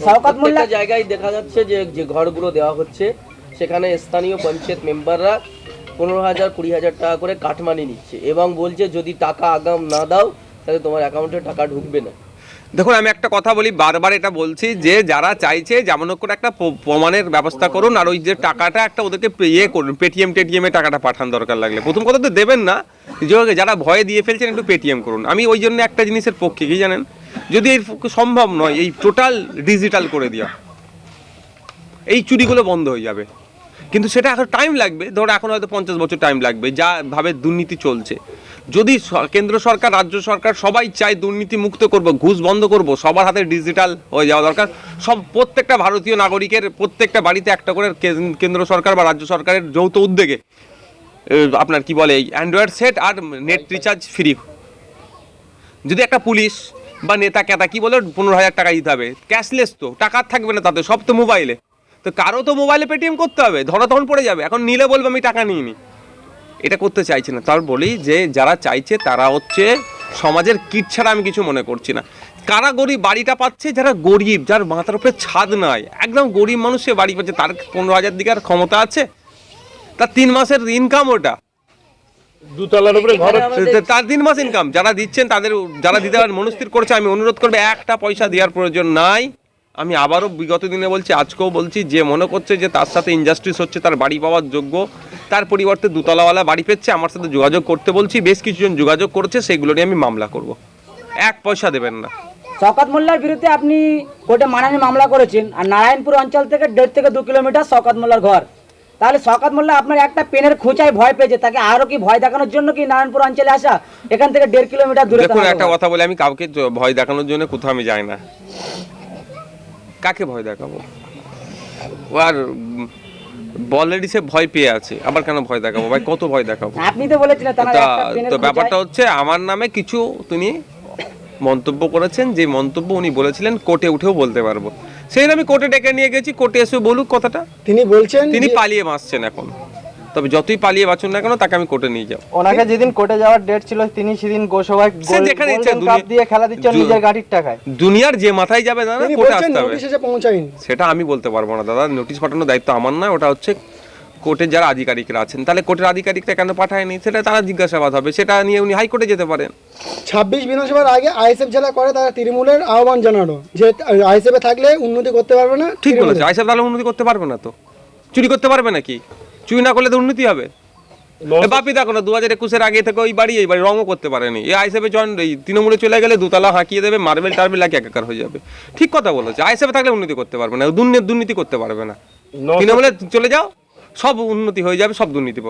শওকত মোল্লা জায়গায় দেখা যাচ্ছে যে যে ঘরগুলো দেওয়া হচ্ছে সেখানে স্থানীয় পঞ্চায়েত মেম্বাররা পনেরো হাজার কুড়ি হাজার টাকা করে কাটমানি নিচ্ছে এবং বলছে যদি টাকা আগাম না দাও তাহলে তোমার অ্যাকাউন্টে টাকা ঢুকবে না। দেখুন আমি একটা কথা বলি বারবার এটা বলছি যে যারা চাইছে যেমন হোক করে একটা প্রমাণের ব্যবস্থা করুন আর ওই যে টাকাটা একটা ওদেরকে ইয়ে করুন পেটিএম টেটিএম এ টাকাটা পাঠান দরকার লাগলে। প্রথম কথা তো দেবেন না যে যারা ভয়ে দিয়ে ফেলছেন একটু পেটিএম করুন। আমি ওই জন্য একটা জিনিসের পক্ষে কি জানেন? যদি এর সম্ভব নয়, এই টোটাল ডিজিটাল করে দেওয়া এই চুরিগুলো বন্ধ হয়ে যাবে। কিন্তু সেটা এখন টাইম লাগবে। ধরো এখন হয়তো পঞ্চাশ বছর টাইম লাগবে, যা ভাবে দুর্নীতি চলছে। যদি কেন্দ্র সরকার, রাজ্য সরকার সবাই চায় দুর্নীতি মুক্ত করব, ঘুষ বন্ধ করব, সবার হাতে ডিজিটাল হয়ে যাওয়া দরকার, সব প্রত্যেকটা ভারতীয় নাগরিকের প্রত্যেকটা বাড়িতে একটা করে কেন্দ্র সরকার বা রাজ্য সরকারের যৌথ উদ্যোগে। আপনার কি বলে এই অ্যান্ড্রয়েড সেট আর নেট রিচার্জ ফ্রি যদি একটা পুলিশ বা নেতা কেতা কি বলে, পনেরো হাজার টাকা দিতে হবে। ক্যাশলেস তো, টাকা থাকবে না তাতে, সব তো মোবাইলে তো কারও তো মোবাইলে পেটিএম করতে হবে, ধরা তখন পড়ে যাবে। এখন নিলে বলবে, আমি টাকা নিইনি। এটা করতে চাইছে না। তার বলি যে, যারা চাইছে, তারা হচ্ছে সমাজের কিট ছাড়া আমি কিছু মনে করছি না। কারা গরিব, বাড়িটা পাচ্ছে যারা গরিব, যার মাথার উপরে ছাদ নাই। একদম গরিব মানুষ সে বাড়ি পাচ্ছে, তার পনেরো হাজার দিকে আর ক্ষমতা আছে। তার তিন মাসের ইনকাম ওটা। দুতলার উপরে ঘর তার তিন মাস ইনকাম যারা দিচ্ছেন তাদের যারা দিতে পারেন মনস্থির করছে আমি অনুরোধ করব একটা পয়সা দেওয়ার প্রয়োজন নাই। আমি আবারও বিগত দিনে বলছি আজকেও বলছি যে মনে করছে যে তার সাথে ইনজাস্টিস হচ্ছে তার বাড়ি পাওয়ার যোগ্য তার পরিবর্তে দুতলাওয়ালা বাড়ি পেচ্ছে আমার সাথে যোগাযোগ করতে বলছি বেশ কিছুজন যোগাযোগ করেছে সেগুলো নিয়ে আমি মামলা করব। এক পয়সা দেবেন না। শওকত মোল্লার বিরুদ্ধে আপনি কোর্টে মানহানি মামলা করেছেন আর নারায়ণপুর অঞ্চল থেকে দেড় থেকে দু কিলোমিটার শওকত মোল্লার ঘর। তাহলে শওকত মোল্লা আপনার একটা পেনের খোঁচায় ভয় পেয়েছে তাকে আরও কি ভয় দেখানোর জন্য কি নারায়ণপুর অঞ্চলে আসা? এখান থেকে দেড় কিলোমিটার দূরে দেখুন একটা কথা বলে আমি কাউকে ভয় দেখানোর জন্য কোথাও আমি যাই না। কাকে ভয় দেখাবো? ও আর অলরেডি সে ভয় পেয়ে আছে আবার কেন ভয় দেখাবো? ভাই কত ভয় দেখাবো? আপনি তো বলেছিলেন তো ব্যাপারটা হচ্ছে আমার নামে কিছু তিনি মন্তব্য করেছেন যে মন্তব্য উনি বলেছিলেন কোর্টে উঠেও বলতে পারব। সেই আমি কোর্টে ডেকে নিয়ে গেছি কোর্টে এসে বলুক কথাটা। তিনি বলছেন তিনি পালিয়ে বাঁচছেন এখন। তবে যতই পালিয়ে বাঁচুন না কেন তাকে আমি কোর্টে নিয়ে যাব। ওনাকে যেদিন কোর্টে যাওয়ার ডেট ছিল তিনি সেদিন গোসভায় সে যেখানে ইচ্ছা দিয়ে খেলা দিচ্ছেন নিজের গাড়ির টাকায়। দুনিয়ার যে মাথায় যাবে দাদা কোর্টে আসতে হবে। সেটা আমি বলতে পারব না দাদা নোটিশ পাঠানোর দায়িত্ব আমার না ওটা হচ্ছে কোর্টের যারা আধিকারিকরা আছেন তাহলে কোর্টের আধিকারিকরা কেন পাঠায়নি? সেটা তারা জিজ্ঞাসাবাদ হবে সেটা নিয়ে উনি হাইকোর্টে যেতে পারেন। ছাব্বিশ বিধানসভার আগে আইএসএফ যারা করে তারা তৃণমূলের আহ্বান জানানো যে আইএসএফ এ থাকলে উন্নতি করতে পারবে না ঠিক বলেছে আইসাব তাহলে উন্নতি করতে পারবে না তো? চুরি করতে পারবে নাকি? চুরি না করলে তো উন্নতি হবে। বাপি দেখো না দু হাজার একুশের আগে থেকে ওই বাড়ি এই বাড়ি রঙও করতে পারেনি। এই আইসেফে জয়েন এই তৃণমূলে চলে গেলে দুতলা হাঁকিয়ে দেবে মার্বেল টার্বেল এক একাকার হয়ে যাবে। ঠিক কথা বলেছে আইসেফে থাকলে উন্নতি করতে পারবে না দুর্নীতি করতে পারবে না। তৃণমূলে চলে যাও। সব উন্নতি হয়ে যাবে সব দুর্নীতি